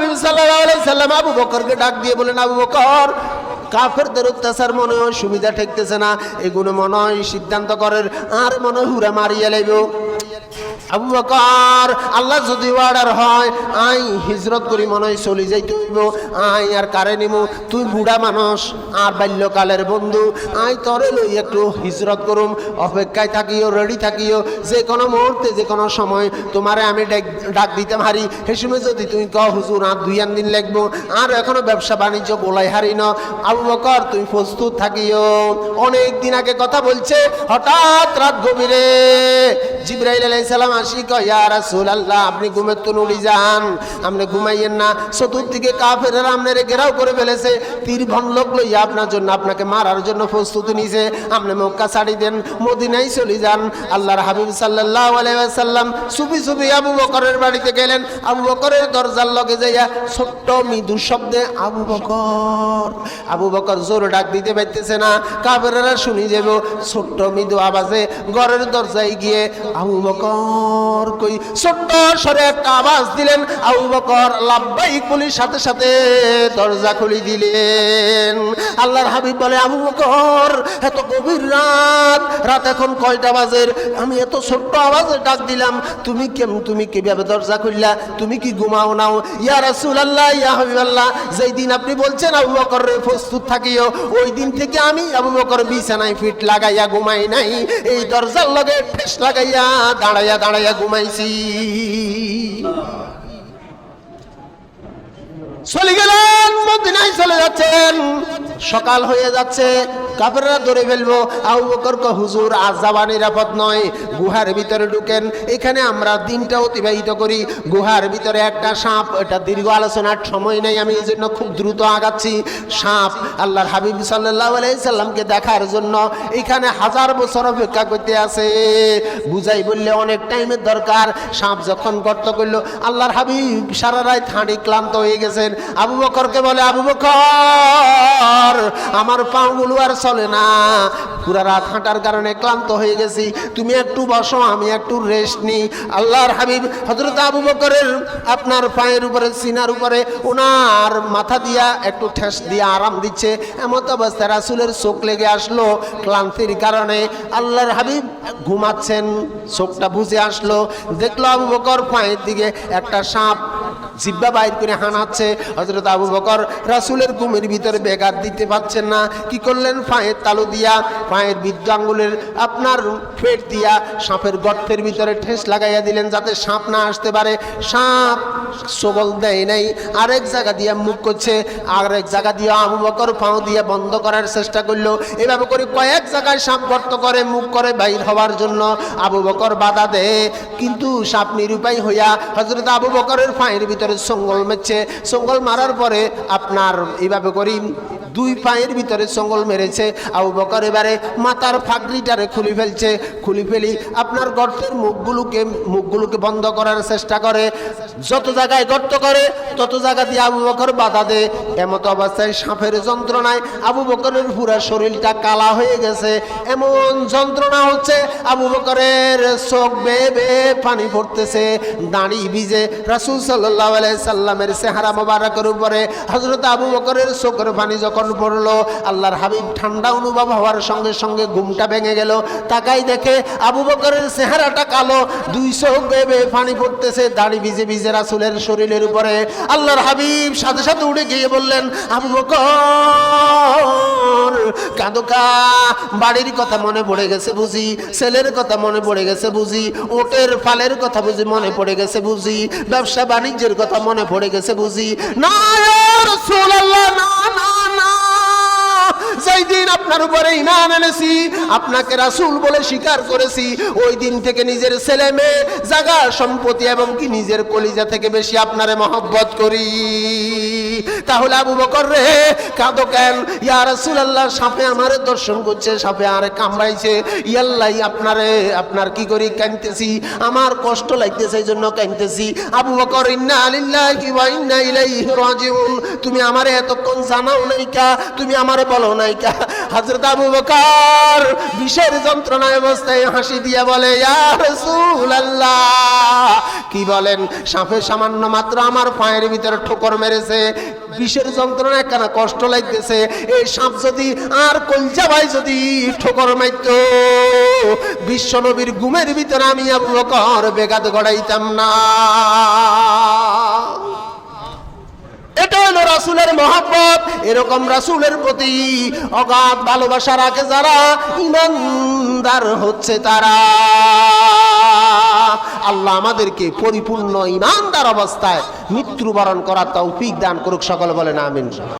হাবিব আলাইহি সাল্লাম আবু বকরকে ডাক দিয়ে বলেন, আবু বকর, কাফেরদের অত্যাচার মনে হয় সুবিধা ঠেকতেছে না, এগুলো মনে হয় সিদ্ধান্ত করেন, আর মনে হুরা মারিয়া লাইব। আবু বকর, আল্লাহ যদি অর্ডার হয়, আই হিজরত করি মনে হয় চলে যাইতে হইব, আই আর কারে নিব তুই বুড়া মানুষ, আর বাল্যকালের বন্ধু, আই তরে লই একটু হিজরত করুম, অপেক্ষায় থাকিও রেডি থাকিও, যে কোনো মুহূর্তে, যে কোনো সময়, তোমারে আমি ডাক- দিতে হারি সে সময় যদি তুমি কহ হুজুর, আর দুই আন দিন লাগবো, আর এখনও ব্যবসা বাণিজ্য গোলাই হারি ন। আবু বকর তুমি প্রস্তুত থাকিও। অনেক দিন আগে কথা বলছে, হঠাৎ রাত গভীরে জিব্রাইল আলাইহিস সালাম আসি কয় রাসূলুল্লাহ, আপনি ঘুমের তো নুড়ি যান। আপনি ঘুমাইয়েন না। চতুর্দিকে কাফেরেরা আপনারে ঘেরাও করে ফেলেছে। তীর ভনলক লইয়া আপনার জন্য, আপনাকে মারার জন্য প্রস্তুতি নিছে আপনি মক্কা ছাড়ি দেন, মদিনায় চলে যান। আল্লাহর হাবিব সাল্লাল্লাহু আলাইহি ওয়াসাল্লাম সুবি সুবি আবু বকরের বাড়িতে গেলেন। আবু বকরের দরজার লগে যাইয়া ছোট্ট মৃদু শব্দে, আবু বকর আবু বকর জোর ডাক দিতে পারতেছে না। কাফেরেরা শুনি যাব ছোট্ট মৃদু আওয়াজে ঘরের দরজায় গিয়ে আবু বকর কই ছোট্ট সরে একটা আওয়াজ দিলেন। আবু বকর লাভবাহিক পুলিশ সাথে সাথে দরজা খুলে দিলেন। আল্লাহর হাবিব বলে, আবু বকর, এত গভীর রাত রাত এখন কয়টা বাজের আমি এত ছোট্ট আওয়াজে ডাক দিলাম। তুমি কেম, তুমি কীভাবে দরজা খুললা? তুমি কি ঘুমাও নাও? ইয়া রাসুল আল্লাহ ইয়া হাবিবাল্লাহ, যেই দিন আপনি বলছেন আবু বকর রে, প্রস্তুত থাকিও। ওই দিন থেকে আমি আবু বকর বিছানায় ফিট লাগাইয়া ঘুমাই নাই। এই দরজার লগে ঠেস লাগাইয়া দাঁড়াইয়া দাঁড়াইয়া ঘুমাইছি। চলে গেলেন মদিনায় চলে যাচ্ছেন সকাল হয়ে যাচ্ছে। কাপড়রা ধরে ফেলব। আবু বকর ক হুজুর, আজ যাওয়া নিরাপদ নয়। গুহার ভিতরে ঢুকেন। এখানে আমরা দিনটা অতিবাহিত করি। গুহার ভিতরে একটা সাপ, এটা দীর্ঘ আলোচনার সময় নেই, আমি এই জন্য খুব দ্রুত আগাচ্ছি। সাপ আল্লাহর হাবিব সাল্লাহ আলাইসাল্লামকে দেখার জন্য এখানে হাজার বছর অপেক্ষা করতে আছে। বুঝাই বললে অনেক টাইমের দরকার। সাপ যখন গর্ত করল, আল্লাহর হাবিব সারা রায় হাঁড়ি ক্লান্ত হয়ে গেছেন। আবু বকরকে বলে, আবু বকর, আমার পাগুলো আর চলে না। পুরা রাত হাঁটার কারণে ক্লান্ত হয়ে গেছি। তুমি একটু বসো, আমি একটু রেস্ট নিই। আল্লাহর হাবিব হজরত আবু বকরের আপনার পায়ের উপরে, সিনার উপরে, ওনার মাথা দিয়া একটু ঠেস দিয়ে আরাম দিচ্ছে। এমত অবস্থায় রাসুলের চোখ লেগে আসলো ক্লান্তির কারণে। আল্লাহর হাবিব ঘুমাচ্ছেন, চোখটা বুঝে আসলো। দেখল আবু বকর পায়ের দিকে একটা সাপ জিব্বা বাইর করে হানাচ্ছে। হজরত আবু বকর রাসুলের ঘুমের ভিতরে বেগার দিতে পারছেন না। কি করলেন? পায়ের তালু দিয়া পায়ের বৃদ্ধ আঙ্গুলের আপনার ফেট দিয়া সাপের গর্তের ভিতরে ঠেস লাগাইয়া দিলেন যাতে সাপ না আসতে পারে। সাপ সবল দেয় নাই। আরেক জায়গা দিয়ে মুখ করছে, আরেক জায়গা দিয়ে আবু বকর পাও দিয়ে বন্ধ করার চেষ্টা করল। এভাবে করে কয়েক জায়গায় সাপ গর্ত করে, মুখ করে বাইর হওয়ার জন্য আবু বকর বাধা দেয়। কিন্তু সাপ নিরুপায় হইয়া হজরত আবু বকরের পায়ের ভিতরে সঙ্গল মেরছে সঙ্গল মারার পরে আপনার এইভাবে করি দুই পায়ের ভিতরে সঙ্গল মেরেছে। আবু বকর এবারে মাথার ফাগড়িটারে খুলে ফেলছে। খুলি ফেলি আপনার গর্তের মুখগুলোকে মুখগুলোকে বন্ধ করার চেষ্টা করে। যত জায়গায় গর্ত করে, তত জায়গা দিয়ে আবু বকর বাধা দেয়। এমত অবস্থায় সাপের যন্ত্রণায় আবু বকরের পুরা শরীরটা কালা হয়ে গেছে। এমন যন্ত্রণা হচ্ছে আবু বকরের চোখ বেয়ে বেয়ে পানি পড়তেছে। দাঁড়ি ভিজে রাসুল সাল্লাহ সাল্লামের চেহারা মোবারকের উপরে হজরত আবু বকরের চোখের পানি যখন পড়ল, আল্লাহর হাবিব ঠান্ডা অনুভব হওয়ার সঙ্গে সঙ্গে ঘুমটা ভেঙে গেল। তাকাই দেখে আবু বকরের চেহারাটা কালো। দুই চোখ বেয়ে পানি পড়তেছে, দাড়ি ভিজে ভিজে রাসুলের শরীরের উপরে। আল্লাহর হাবিব সাথে সাথে উঠে গিয়ে বললেন, আবু বকর কাঁদোকা বাড়ির কথা মনে পড়ে গেছে বুঝি, ছেলের কথা মনে পড়ে গেছে বুঝি, ওটের ফালের কথা বুঝি মনে পড়ে গেছে বুঝি, ব্যবসা বাণিজ্যের কথা মনে পড়ে গেছে বুঝি। না না না না যেই দিন আপনার উপরে ইমান এনেছি, আপনাকে রাসূল বলে স্বীকার করেছি। ওই দিন থেকে নিজের ছেলে মেয়ে, জাগা, সম্পত্তি এবং কি নিজের কলিজা থেকে বেশি আপনারে মহব্বত করি। তাহলে আবু বকর রে, কাঁদো কেন? ইয়া রাসূলুল্লাহ, সাপে আমারে দর্শন করছে, সাপে আরে কামড়াইছে। ইয়াল্লাই আপনারে, আপনার কি করি কাঁদতেছি? আমার কষ্ট লাগতেছে, এই জন্য কাঁদতেছি। আবু বকর, ইন্না আলিল্লাহি ওয়া ইন্না ইলাইহি রাজিউন। তুমি আমারে এতক্ষণ জানাও নাইকা তুমি আমারে বলো নাইকা হজরত আবু বকর বিষের যন্ত্রণায় অবস্থায় হাসি দিয়ে বলে কি বলেন? সাপে সামান্য মাত্র আমার পায়ের ভিতরে ঠোকর মেরেছে, বিষের যন্ত্রণায় কেন কষ্ট লাগতেছে? এই সাপ যদি আর কলজা ভাই যদি ঠোকর মারত বিশ্ব নবীর গুমের ভিতরে আমি আবু বকর বেগাত গড়াইতাম না। হলো রাসুলের মহাব্বত। এরকম রাসুলের প্রতি অগাধ ভালোবাসা রাখে যারা ইমানদার হচ্ছে তারা। আল্লাহ আমাদেরকে পরিপূর্ণ ইমানদার অবস্থায় মৃত্যুবরণ করার তৌফিক দান করুক, সকল বলেন আমিন।